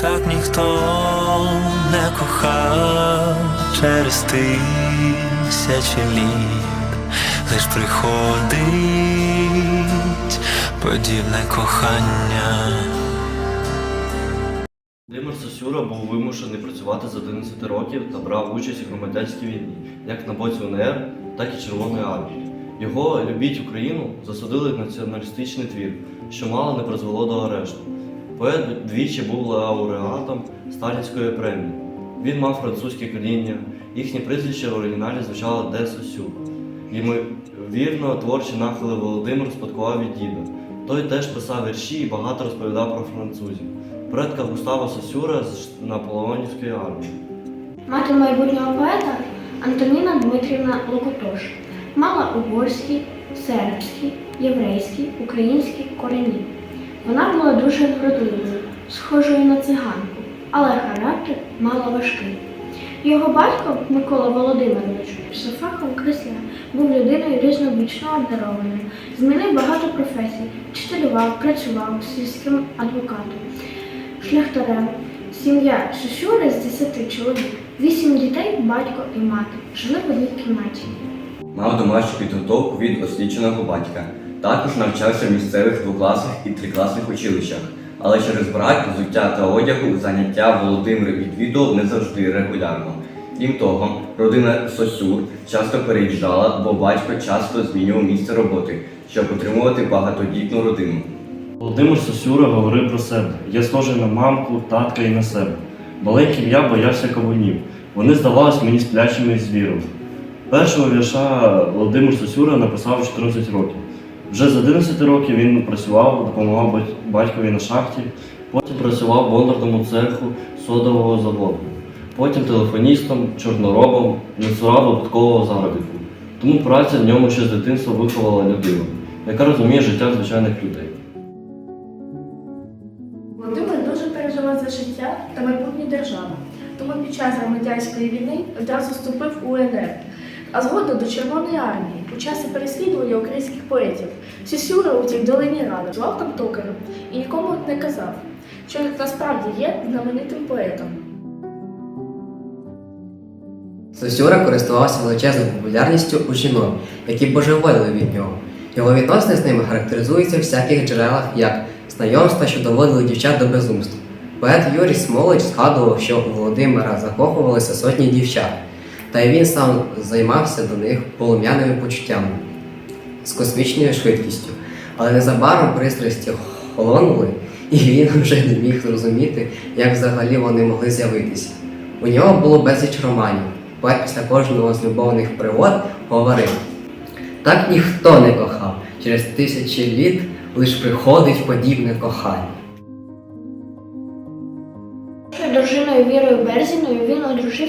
Так ніхто не кохав через тисячі літ, лиш приходить подібне кохання. Володимир Сосюра був вимушений працювати з 11 років та брав участь у громадянській війні, як на боці УНР, так і Червоної армії. Його Любіть Україну засудили в націоналістичний твір, що мало не призвело до арешту. Поет двічі був лауреатом Сталінської премії. Він мав французьке коріння, їхнє прізвище в оригіналі звучало Де Сосюр. Ймовірно, творчі нахили Володимир спадкував від діда. Той теж писав вірші і багато розповідав про французів. Предка Густава Сосюра з Наполеонівської армії. Мати майбутнього поета Антоніна Дмитрівна Локотош мала угорські, сербські, єврейські, українські корені. Вона була дуже вродливою, схожою на циганку, але характер мала важкий. Його батько Микола Володимирович за фахом кресля був людиною різнобічно обдарованою, змінив багато професій, вчителював, працював сільським адвокатом, шляхтарем. Сім'я Шишури з 10 чоловік, вісім дітей, батько і мати, жили в одній кімнаті. Мав домашню підготовку від освіченого батька. Також навчався в місцевих двокласних і трикласних училищах. Але через брак взуття та одягу заняття Володимир відвідував не завжди регулярно. Крім того, родина Сосюр часто переїжджала, бо батько часто змінював місце роботи, щоб утримувати багатодітну родину. Володимир Сосюра говорив про себе. Я схожий на мамку, татка і на себе. Маленьким я боявся кавунів. Вони здавались мені сплячими звіром. Першого вірша Володимир Сосюра написав 14 років. Вже з 11 років він працював, допомагав батькові на шахті, потім працював в бондарному цеху содового заводу, потім телефоністом, чорноробом, не цурав випадкового заробітку. Тому праця в ньому ще з дитинства виховала людину, яка розуміє життя звичайних людей. Володимир дуже переживав за життя та майбутнє держави. Тому під час громадянської війни одразу вступив у УНР, а згодом до Червоної армії у часі переслідування українських поетів. Сісюра у тій долині ради жував там токарем і нікому не казав, що насправді є знаменитим поетом. Сосюра користувався величезною популярністю у жінок, які божеволили від нього. Його відносини з ними характеризуються в всяких джерелах як знайомства, що доводили дівчат до безумства. Поет Юрій Смолич згадував, що у Володимира закохувалися сотні дівчат, та й він сам займався до них полум'яними почуттями з космічною швидкістю. Але незабаром пристрасті холонули, і він вже не міг зрозуміти, як взагалі вони могли з'явитися. У нього було безліч романів. Поет після кожного з любовних пригод говорив: так ніхто не кохав, через тисячі літ лиш приходить подібне кохання.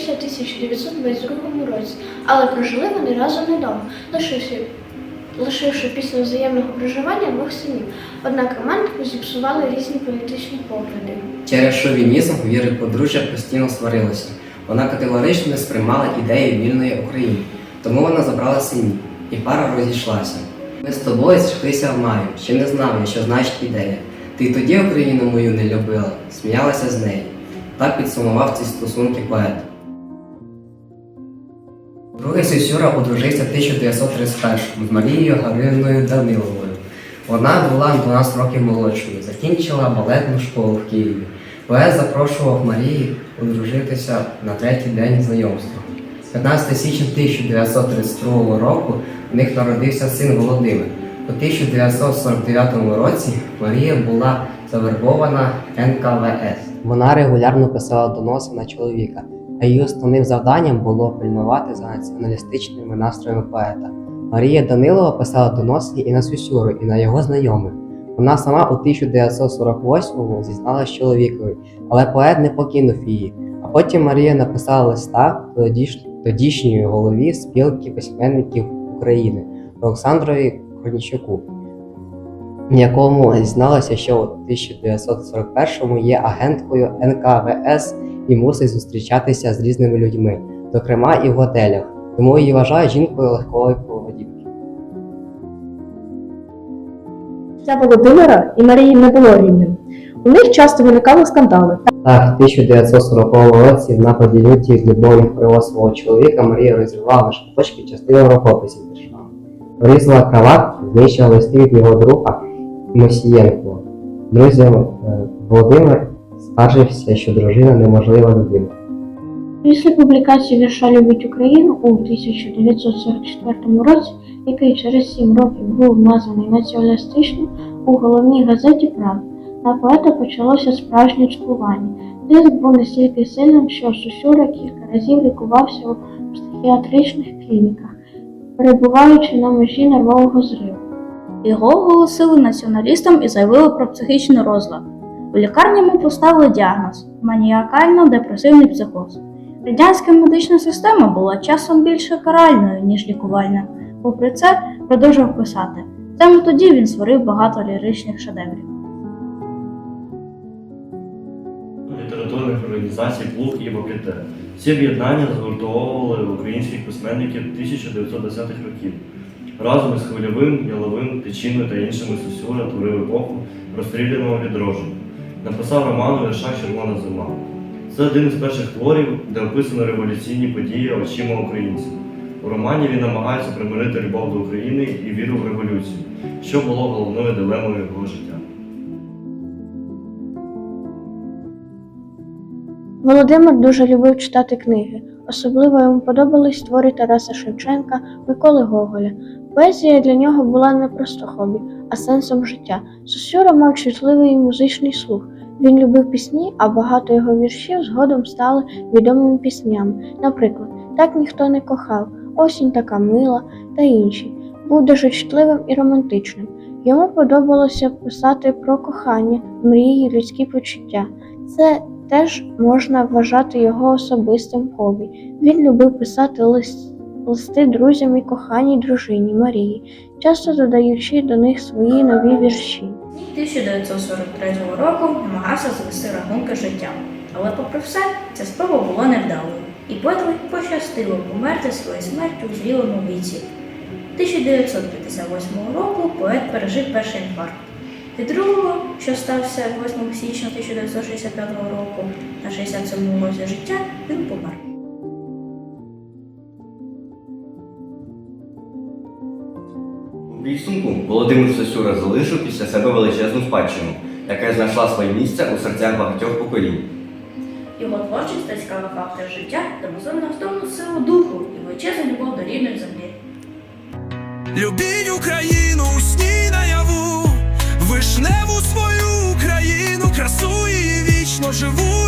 Він одружився в 1922 році, але прожили вони разом недовго, лишивши, лишивши після взаємного проживання двох синів. Однак романтику зіпсували різні політичні погляди. Через шовінізм віри подружжя постійно сварилося. Вона категорично не сприймала ідеї вільної України, тому вона забрала синів, і пара розійшлася. Ми з тобою зійшлися в маю, ще не знав що значить ідея. Ти тоді Україну мою не любила, сміялася з неї. Так підсумував ці стосунки поет. Другий Сюсюра одружився в 1931 з Марією Гаврилиною Даниловою. Вона була 12 років молодшою, закінчила балетну школу в Києві. Поет запрошував Марії одружитися на третій день знайомства. 15 січня 1932 року в них народився син Володимир. У 1949 році Марія була завербована НКВС. Вона регулярно писала доноси на чоловіка, а її основним завданням було пильнувати за націоналістичними настроями поета. Марія Данилова писала доноси і на Сюсюру, і на його знайомих. Вона сама у 1948-му зізналась чоловікові, але поет не покинув її. А потім Марія написала листа тодішньої голові спілки письменників України Олександрові Корнічуку, в якому зізналася, що у 1941-му є агенткою НКВС і мусить зустрічатися з різними людьми, зокрема і в готелях. Тому її вважають жінкою легкої поведінки. Для Володимира і Марії не було рівним. У них часто виникали скандали. Так, в 1940 році в нападі люті з любовних пригод свого чоловіка Марія розірвала на шматочки частину рукописів держави. Порізала кроват, знищила листи від його друга Мосієнкова. Друзям е, Володимир скаржився, що дружина неможлива людина. Після публікації вірша Любить Україну у 1944 році, який через сім років був названий націоналістичним, у головній газеті Правда на поета почалося справжнє цькування. Тиск був настільки сильним, що Сусюра кілька разів лікувався у психіатричних клініках, перебуваючи на межі нервового зриву. Його оголосили націоналістом і заявили про психічний розлад. У лікарні йому поставили діагноз маніакально-депресивний психоз. Радянська медична система була часом більше каральною, ніж лікувальною. Попри це, продовжував писати. Саме тоді він створив багато ліричних шедеврів. літературних організацій Плуг і Вокете. Ці об'єднання згуртовували українських письменників 1910-х років. Разом із Хвильовим, Яловим, Тичиною та іншими Сосюра творив епоху розстріляного відродження. Написав роман віршах Червона зима. Це один із перших творів, де описано революційні події очима українців. У романі він намагається примирити любов до України і віру в революцію, що було головною дилемою його життя. Володимир дуже любив читати книги. Особливо йому подобались твори Тараса Шевченка, Миколи Гоголя. Поезія для нього була не просто хобі, а сенсом життя. Сосюра мав чутливий музичний слух. Він любив пісні, а багато його віршів згодом стали відомими піснями. Наприклад, Так ніхто не кохав, Осінь така мила та інші. Був дуже чутливим і романтичним. Йому подобалося писати про кохання, мрії, людські почуття. Це теж можна вважати його особистим хобі. Він любив писати лист, листи друзям і коханій дружині Марії, часто додаючи до них свої нові вірші. 1943 року намагався завести рахунки життя. Але попри все, ця спроба була невдалою, і Петру пощастило померти своєю смертю у зрілому віці. 1958 року поет пережив перший інфаркт. Від другого, що стався 8 січня 1965 року, на 67-му році життя, він помер. Підсумку Володимир Сосюра залишив після себе величезну спадщину, яка знайшла своє місце у серцях багатьох поколінь. Його творчість та цікаві факти життя демонструють невтомну силу духу і величезну любов до рідної землі. Любіть Україну у сні наяву, вишневу свою Україну, красу її вічно живу